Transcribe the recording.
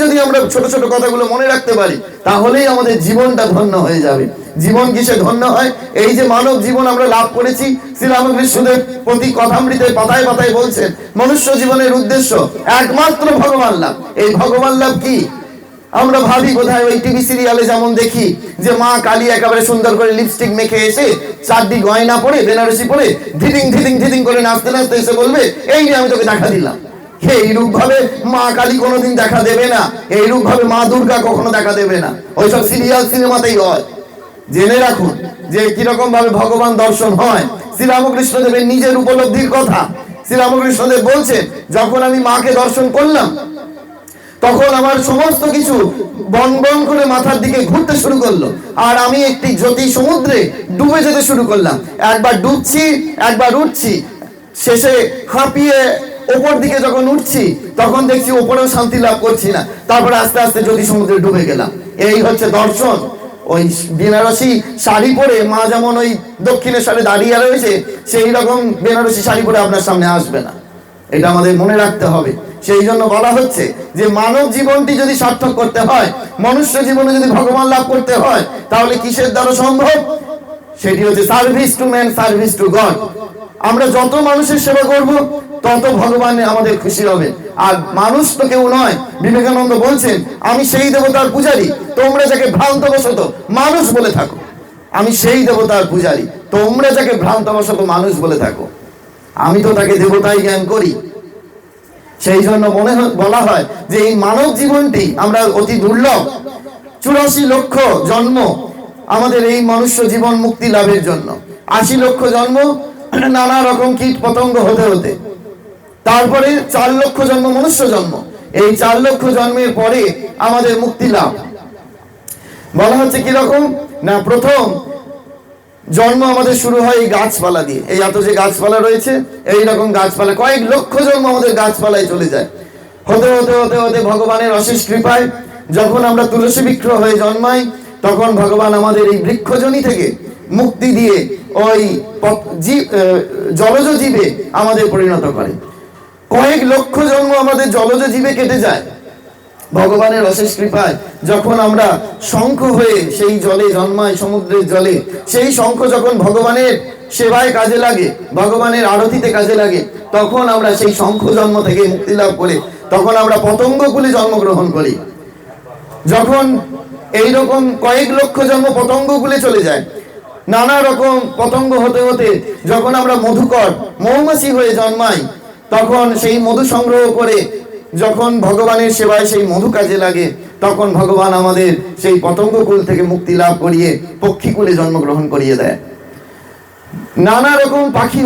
যদি আমরা ছোট ছোট কথাগুলো মনে রাখতে পারি, তাহলেই আমাদের জীবনটা ধন্য হয়ে যাবে। জীবন কিসে ধন্য হয়? এই যে মানব জীবন আমরা লাভ করেছি শ্রীরামকৃষ্ণদেব প্রতি কথামৃতে পাতায় পাতায় বলছেন, মনুষ্য জীবনের উদ্দেশ্য একমাত্র ভগবান লাভ। এই ভগবান লাভ কি? আমরা ভাবি কোথায় ওই টিভি সিরিয়ালে যেমন দেখি যে মা কালী একেবারে সুন্দর করে লিপস্টিক মেখে এসে চারটি গয়না পরে, বেনারসি পরে ধিদিং ধিদিং ধিদিং করে নাচতে নাচতে এসে বলবে, এই নিয়ে আমি তোকে দেখা দিলাম। এইরূপ ভাবে মা কালী কোনোদিন দেখা দেবে না। এইরূপ ভাবে মা দুর্গা কখনো দেখা দেবে না। ওইসব সিরিয়াল সিনেমাতেই হয়। জেনে রাখুন যে কীরকম ভাবে ভগবান দর্শন হয়। শ্রীরামকৃষ্ণ দেবের নিজের উপলব্ধির কথা। শ্রীরামকৃষ্ণ দেব বলছেন, যখন আমি মাকে দর্শন করলাম, তখন আমার সমস্ত কিছু বন বন করে মাথার দিকে ঘুরতে শুরু করল। আর আমি একটি জ্যোতি সমুদ্রে ডুবে যেতে শুরু করলাম। একবার ডুবছি, একবার উঠছি। শেষে হাঁপিয়ে ওপর দিকে যখন উঠছি, তখন দেখছি ওপরেও শান্তি লাভ করছি না। তারপরে আস্তে আস্তে জ্যোতি সমুদ্রে ডুবে গেলাম। এই হচ্ছে দর্শন। ওই বেনারসি শাড়ি পরে মা যেমন ওই দক্ষিণেশ্বরে দাঁড়িয়ে রয়েছে, সেই রকম বেনারসি শাড়ি পরে আপনার সামনে আসবে না। এটা আমাদের মনে রাখতে হবে। সেই জন্য বলা হচ্ছে যে মানব জীবনটি যদি সার্থক করতে হয়, মনুষ্য জীবনে যদি ভগবান লাভ করতে হয়, তাহলে কিসের দ্বারা সম্ভব? সেটি হচ্ছে service to man service to God আমরা যত মানুষের সেবা করব তত ভগবান আমাদের খুশি হবে। আর মানুষ তো কেউ নয়। বিবেকানন্দ বলছেন, আমি সেই দেবতার পূজারি। তোমরা যাকে ভ্রান্তবশত মানুষ বলে থাকো, আমি সেই দেবতার পূজারি। তোমরা যাকে ভ্রান্তবশত মানুষ বলে থাকো, আমি তো তাকে দেবতাই জ্ঞান করি। সেই জন্য মনে বলা হয় যে এই মানব জীবনটি আমরা অতি দুর্লভ। চুরাশি লক্ষ জন্ম আমাদের এই মনুষ্য জীবন মুক্তি লাভের জন্য। আশি লক্ষ জন্ম নানা রকম কীট পতঙ্গ হতে হতে। তারপরে চার লক্ষ জন্ম, মনুষ্য জন্ম। এই চার লক্ষ জন্মের পরে আমাদের মুক্তি লাভ। বলা হচ্ছে কীরকম না, প্রথম জন্ম আমাদের শুরু হয় এই গাছপালা দিয়ে। এই এত যে গাছপালা রয়েছে, এই রকম গাছপালা, কয়েক লক্ষ জন্ম আমাদের গাছপালায় চলে যায়। হতে হতে হতে হতে ভগবানের অশেষ কৃপায় যখন আমরা তুলসী বৃক্ষ হয়ে জন্মাই, তখন ভগবান আমাদের এই বৃক্ষজনী থেকে মুক্তি দিয়ে ওই জীব জলজ জীবে আমাদের পরিণত করে। কয়েক লক্ষ জন্ম আমাদের জলজ জীবে কেটে যায়। ভগবানের অশেষ কৃপায় যখন আমরা শঙ্খ হয়ে সেই জলে জন্মায় সমুদ্রের জলে, সেই শঙ্খ যখন ভগবানের সেবায় কাজে লাগে, ভগবানের আরতিতে কাজে লাগে, তখন আমরা সেই শঙ্খ জন্ম থেকে মুক্তি লাভ করে, তখন আমরা পতঙ্গকুলে জন্মগ্রহণ করি। যখন এই রকম কয়েক লক্ষ জন্ম পতঙ্গকুলে চলে যায়, নানা রকম পতঙ্গ হতে হতে যখন আমরা মধুকর মৌমাছি হয়ে জন্মাই তখন সেই মধু সংগ্রহ করে যখন ভগবানের সেবায় সেই মধু কাজে লাগে, তখন ভগবান আমাদের সেই পতঙ্গকুল থেকে মুক্তি লাভ করিয়ে পক্ষীকুলে জন্মগ্রহণ করিয়ে দেয়। নানা রকম পাখি